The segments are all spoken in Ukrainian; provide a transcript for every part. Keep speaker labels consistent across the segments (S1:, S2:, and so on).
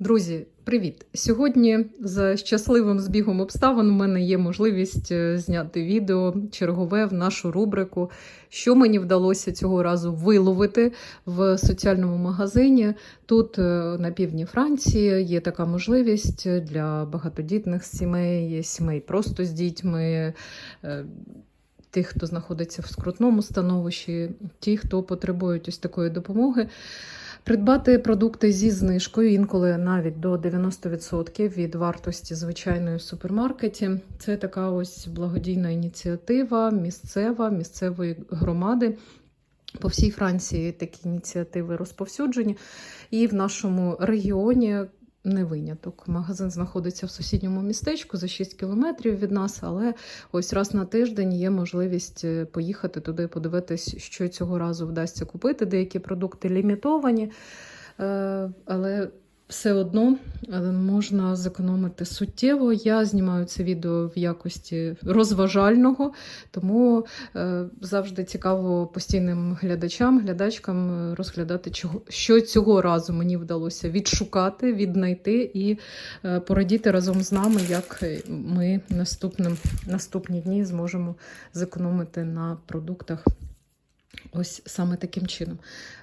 S1: Друзі, привіт! Сьогодні за щасливим збігом обставин у мене є можливість е, зняти відео чергове в нашу рубрику, що мені вдалося цього разу виловити в соціальному магазині. Тут е, на півдні Франції є така можливість для багатодітних сімей, сімей просто з дітьми. е, Тих, хто знаходиться в скрутному становищі, ті, хто потребують ось такої допомоги, Придбати продукти зі знижкою, інколи навіть до 90% від вартості звичайної в супермаркеті. Це така ось благодійна ініціатива місцева, місцевої громади. По всій Франції такі ініціативи розповсюджені, і в нашому регіоні не виняток. Магазин знаходиться в сусідньому містечку за 6 кілометрів від нас, але ось раз на тиждень є можливість е, поїхати туди, подивитись, що цього разу вдасться купити. Деякі продукти лімітовані, е, але все одно можна зекономити суттєво. Я знімаю це відео в якості розважального, тому е, завжди цікаво постійним глядачам, глядачкам е, розглядати, що цього разу мені вдалося відшукати, віднайти і е, порадіти разом з нами, як ми наступним, наступні дні зможемо зекономити на продуктах. Ось саме таким чином.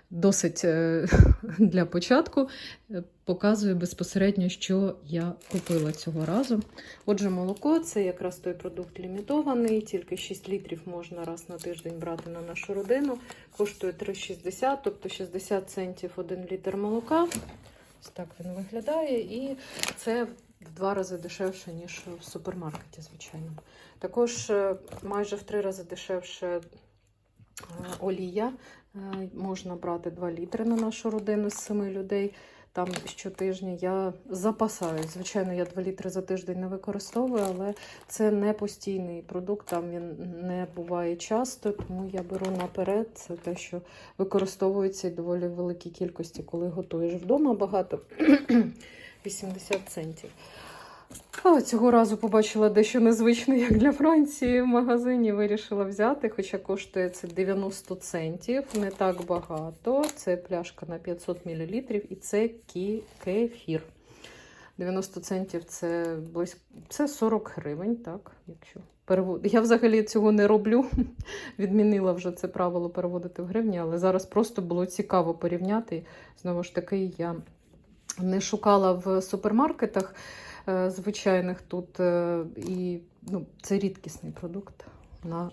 S1: Досить е, для початку е, показую безпосередньо, що я купила цього разу. Отже, молоко це якраз той продукт лімітований, тільки 6 літрів можна раз на тиждень брати на нашу родину. Коштує 3,60, тобто 60 центів 1 літр молока. Ось так він виглядає. І це в два рази дешевше, ніж в супермаркеті, звичайно. Також е, майже в три рази дешевше олія. Е, Можна брати 2 літри на нашу родину з 7 людей. Там щотижня я запасаю. Звичайно, я 2 літри за тиждень не використовую, але це не постійний продукт, там він не буває часто, тому я беру наперед. Це те, що використовується доволі великій кількості, коли готуєш вдома багато 80 центів. А цього разу побачила дещо незвичне, як для Франції в магазині. Вирішила взяти, хоча коштує це 90 центів, не так багато. Це пляшка на 500 мл і це кефір. 90 центів це близько це 40 гривень, так, якщо перевод... Я взагалі цього не роблю. Відмінила вже це правило переводити в гривні, але зараз просто було цікаво порівняти. Знову ж таки, я не шукала в супермаркетах е, звичайних тут. е, І ну, це рідкісний продукт на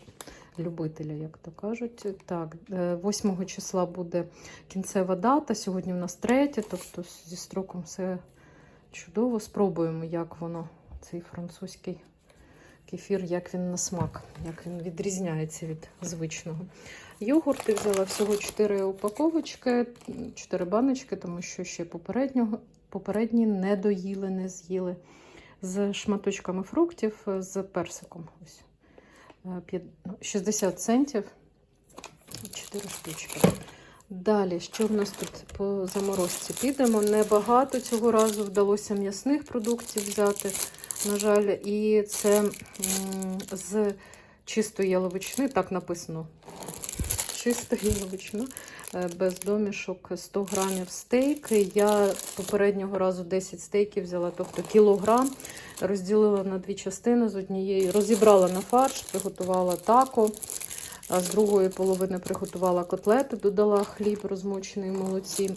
S1: любителя, як то кажуть. Так, е, 8 числа буде кінцева дата. Сьогодні в нас третє, тобто зі строком все чудово. Спробуємо, як воно, цей французький кефір, як він на смак, як він відрізняється від звичного. Йогурти взяла всього 4 упаковочки, 4 баночки, тому що ще попереднього, попередні не доїли, не з'їли. З шматочками фруктів, з персиком. Ось. Е, п'ят- ну, 60 центів. 4 штучки. Далі, що в нас тут по заморозці? Підемо. Небагато цього разу вдалося м'ясних продуктів взяти, на жаль, і це з чистої яловичини, так написано. Чиста яловичина, е, без домішок 100 грамів стейк. Я попереднього разу 10 стейків взяла, тобто кілограм, розділила на дві частини з однієї, розібрала на фарш, приготувала тако. А з другої половини приготувала котлети, додала хліб розмочений в молоці.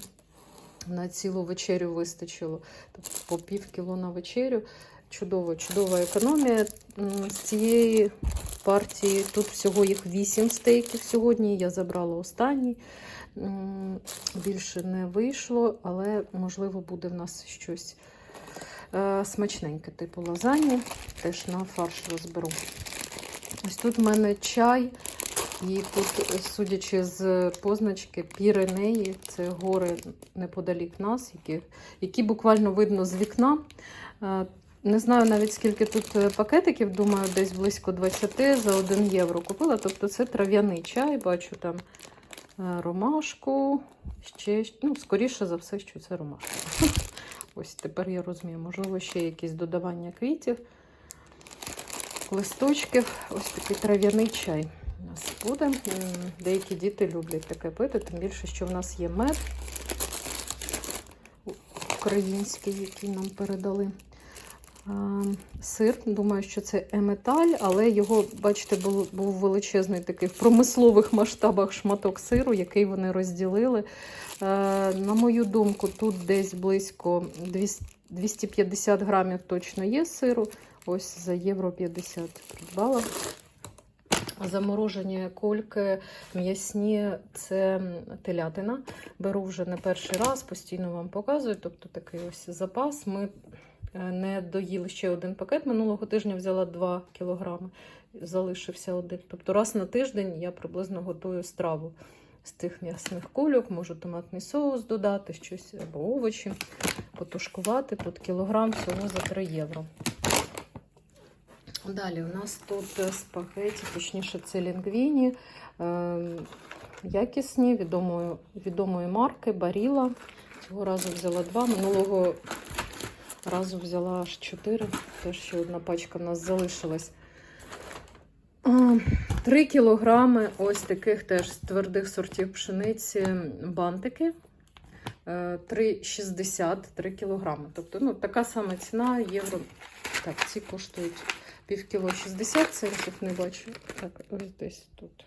S1: На цілу вечерю вистачило. Тобто по пів кіло на вечерю. Чудово, чудова економія. З цієї партії тут всього їх 8 стейків сьогодні. Я забрала останній. Більше не вийшло, але можливо буде в нас щось е, смачненьке, типу лазані. Теж на фарш розберу. Ось тут в мене чай. І тут, судячи з позначки, Піренеї, це гори неподалік нас, які, які буквально видно з вікна. Не знаю навіть скільки тут е, пакетиків, думаю, десь близько 20 за 1 євро купила. Тобто це трав'яний чай, бачу там е, ромашку, ще, ну, скоріше за все, що це ромашка. Ось тепер я розумію, можливо, ще якісь додавання квітів, листочків. Ось такий трав'яний чай у нас буде. Деякі діти люблять таке пити, тим більше, що в нас є мед. український, який нам передали. Сир, думаю, що це еметаль, але його, бачите, був, був величезний такий в промислових масштабах шматок сиру, який вони розділили. Е, На мою думку, тут десь близько 250 грамів точно є сиру. Ось за євро 50 придбала. Заморожені кольки м'ясні це телятина. Беру вже не перший раз, постійно вам показую. Тобто такий ось запас. Ми не доїли ще один пакет. Минулого тижня взяла 2 кілограми, залишився один. Тобто раз на тиждень я приблизно готую страву з тих м'ясних кульок, можу томатний соус додати, щось або овочі, потушкувати. Тут кілограм всього за 3 євро. Далі у нас тут е, спагеті, точніше, це лінгвіні. Е, якісні, відомої, відомої марки, баріла. Цього разу взяла два, минулого разу взяла аж чотири. Теж ще одна пачка в нас залишилась. А, Три кілограми ось таких теж твердих сортів пшениці бантики. Е, 3,60 3 кілограми. Тобто ну, така сама ціна євро. Так, ці коштують пів кіло 60 центів, не бачу. Так, ось десь тут.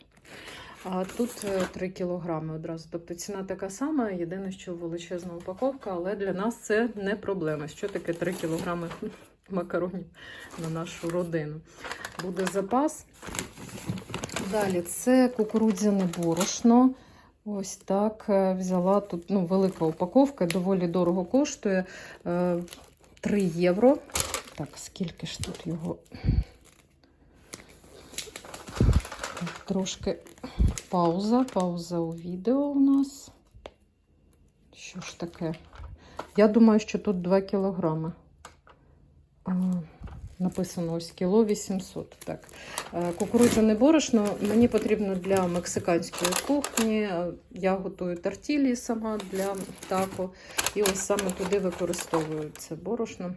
S1: А тут е, 3 кілограми одразу. Тобто ціна така сама, єдине, що величезна упаковка, але для нас це не проблема. Що таке 3 кілограми макаронів на нашу родину? Буде запас. Далі це кукурудзяне борошно. Ось так е, взяла тут ну, велика упаковка, доволі дорого коштує. Е, 3 євро. Так, скільки ж тут його? Трошки пауза. Пауза у відео у нас. Що ж таке? Я думаю, що тут 2 кілограми. Написано ось кіло 800. Так. Е, Кукурудзяне борошно мені потрібно для мексиканської кухні. Е, Я готую тортілі сама для тако. І ось саме туди використовую це борошно.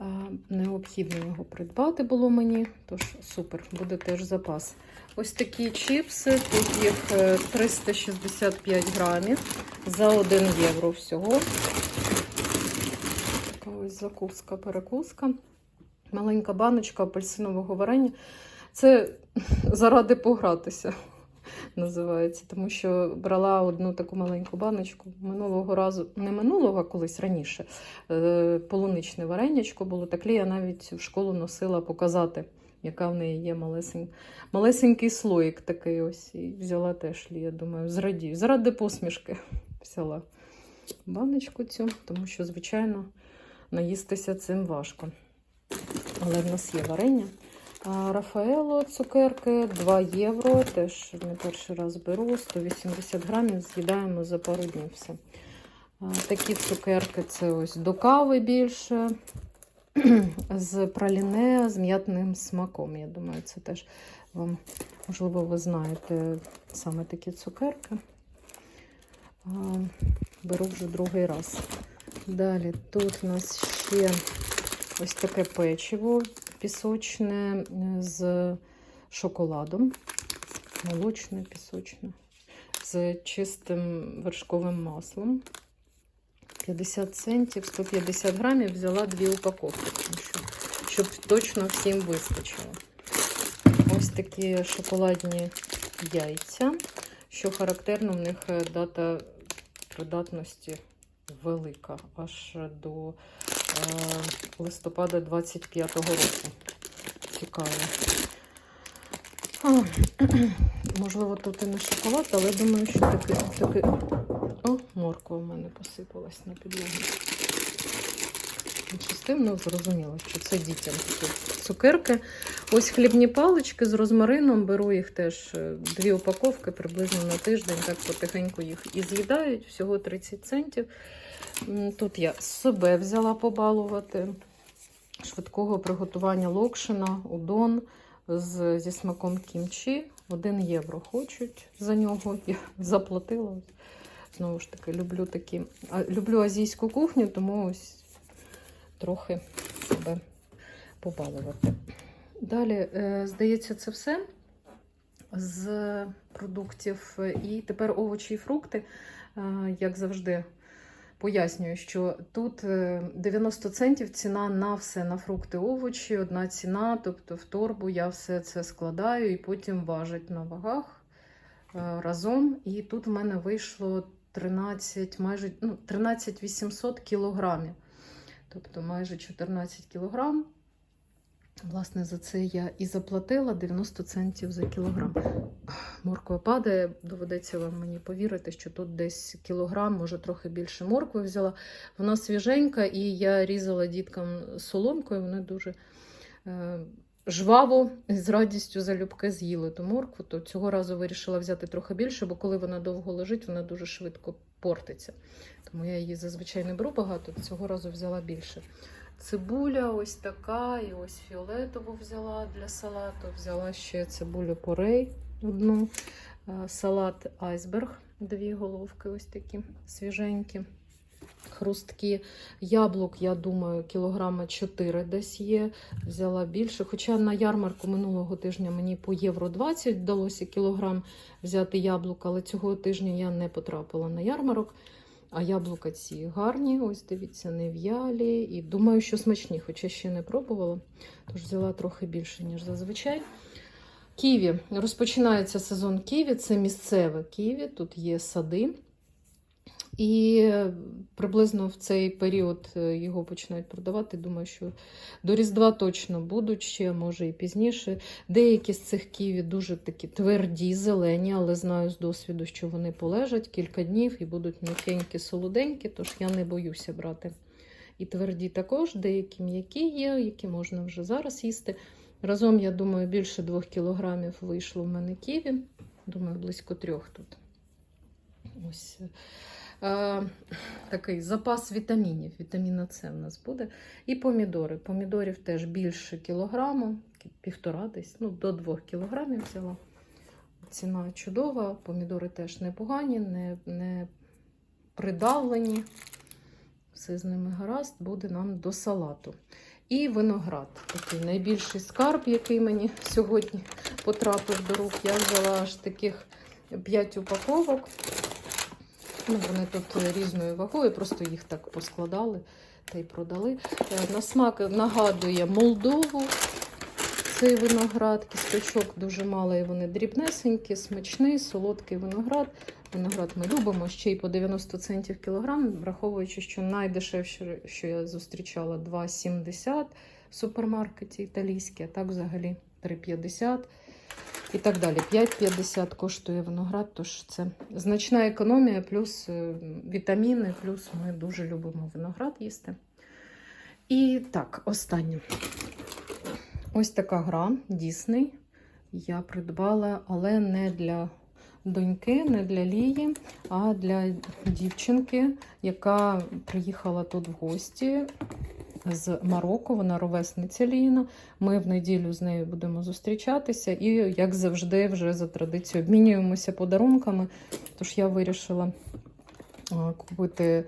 S1: Е, Необхідно його придбати було мені, тож супер, буде теж запас. Ось такі чіпси, тут їх е, 365 грамів за 1 євро всього. Така ось закуска, перекуска. Маленька баночка апельсинового варення. Це заради погратися називається, тому що брала одну таку маленьку баночку минулого разу, не минулого, а колись раніше. е, Полуничне варенячко було. Так я навіть в школу носила показати, яка в неї є малесень... малесенький слоїк такий ось. І взяла теж Лія, думаю, зрадію. Заради посмішки взяла баночку цю, тому що, звичайно, наїстися цим важко. Але в нас є варення. Рафаело цукерки 2 євро. Теж не перший раз беру. 180 грамів з'їдаємо за пару днів все. Такі цукерки це ось до кави більше. З праліне, з м'ятним смаком. Я думаю, це теж вам, можливо, ви знаєте саме такі цукерки. Беру вже другий раз. Далі тут у нас ще ось таке печиво пісочне е, з шоколадом, молочне, пісочне, з чистим вершковим маслом. 50 центів, 150 грамів взяла дві упаковки, щоб точно всім вистачило. Ось такі шоколадні яйця. Що характерно, в них е, дата придатності велика, аж до листопада 25-го року. Цікаво. А, можливо, тут і не шоколад, але думаю, що таки, таки... О, морква в мене посипалась на підлогу. Тим, ну, зрозуміло, що це дітям такі цукерки. Ось хлібні палички з розмарином. Беру їх теж е, дві упаковки приблизно на тиждень. Так потихеньку їх і з'їдають. Всього 30 центів. Тут я себе взяла побалувати. Швидкого приготування локшина, удон з, зі смаком кімчі. 1 євро хочуть за нього. Я заплатила. Знову ж таки, люблю такі. Люблю азійську кухню, тому ось трохи себе побалувати. Далі, е, здається, це все з продуктів. І тепер овочі і фрукти, Е, як завжди, Пояснюю, що тут е, 90 центів ціна на все, на фрукти, овочі, одна ціна, тобто в торбу я все це складаю і потім важать на вагах е, разом. І тут в мене вийшло 13, майже ну, 13 800 кілограмів. Тобто майже 14 кілограм. Власне, за це я і заплатила 90 центів за кілограм. Морква падає, доведеться вам мені повірити, що тут десь кілограм, може трохи більше моркви взяла. Вона свіженька, і я різала діткам соломкою, вони дуже е, жваво з радістю залюбки з'їли ту моркву. То цього разу вирішила взяти трохи більше, бо коли вона довго лежить, вона дуже швидко портиться. Тому я її зазвичай не беру багато, цього разу взяла більше. Цибуля ось така, і ось фіолетову взяла для салату. Взяла ще цибулю порей одну, е, салат айсберг, дві головки, ось такі свіженькі, хрусткі. Яблук, я думаю, кілограма 4 десь є. Взяла більше. Хоча на ярмарку минулого тижня мені по євро 20 вдалося кілограм взяти яблук, але цього тижня я не потрапила на ярмарок. А яблука ці гарні, ось дивіться, не в'ялі. І думаю, що смачні, хоча ще не пробувала. Тож взяла трохи більше, ніж зазвичай. Ківі. Розпочинається сезон ківі. Це місцеве ківі. Тут є сади. І приблизно в цей період е, його починають продавати. Думаю, що до Різдва точно будуть ще, може і пізніше. Деякі з цих ківі дуже такі тверді, зелені, але знаю з досвіду, що вони полежать кілька днів і будуть м'якенькі, солоденькі, тож я не боюся брати. І тверді також, деякі м'які є, які можна вже зараз їсти. Разом, я думаю, більше двох кілограмів вийшло в мене ківі. Думаю, близько трьох тут. Ось е, такий запас вітамінів. Вітаміна С в нас буде. І помідори. Помідорів теж більше кілограму, півтора десь, ну, до двох кілограмів взяла. Ціна чудова, помідори теж непогані, не, не придавлені. Все з ними гаразд, буде нам до салату. І виноград. Такий найбільший скарб, який мені сьогодні потрапив до рук. Я взяла аж таких 5 упаковок. Ну, вони тут різною вагою, просто їх так поскладали та й продали. Е, На смак нагадує Молдову. Цей виноград, кісточок дуже мало, і вони дрібнесенькі, смачний, солодкий виноград. Виноград ми любимо ще й по 90 центів кілограм, враховуючи, що найдешевше, що я зустрічала, 2,70 в супермаркеті італійській, а так взагалі 3,50 і так далі. 5,50 коштує виноград, тож це значна економія, плюс е, вітаміни, плюс ми дуже любимо виноград їсти. І так, останнє. Ось така гра Дісней. Я придбала, але не для доньки, не для Лії, а для дівчинки, яка приїхала тут в гості з Марокко. Вона ровесниця Ліна. Ми в неділю з нею будемо зустрічатися і, як завжди, вже за традицією обмінюємося подарунками. Тож я вирішила купити е,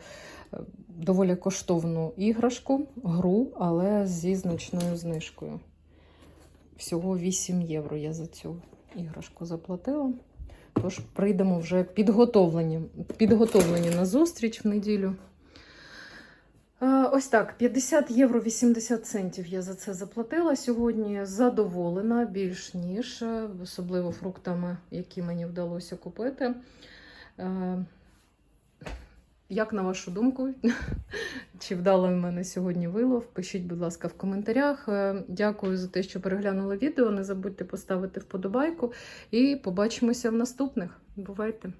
S1: доволі коштовну іграшку, гру, але зі значною знижкою. Всього 8 євро я за цю іграшку заплатила. Тож прийдемо вже підготовлені, підготовлені на зустріч в неділю. Е, Ось так, 50 євро 80 центів я за це заплатила сьогодні. Задоволена більш ніж, е, особливо фруктами, які мені вдалося купити. Як на вашу думку, чи вдало в мене сьогодні вилов? Пишіть, будь ласка, в коментарях. Е, Дякую за те, що переглянули відео. Не забудьте поставити вподобайку і побачимося в наступних. Бувайте!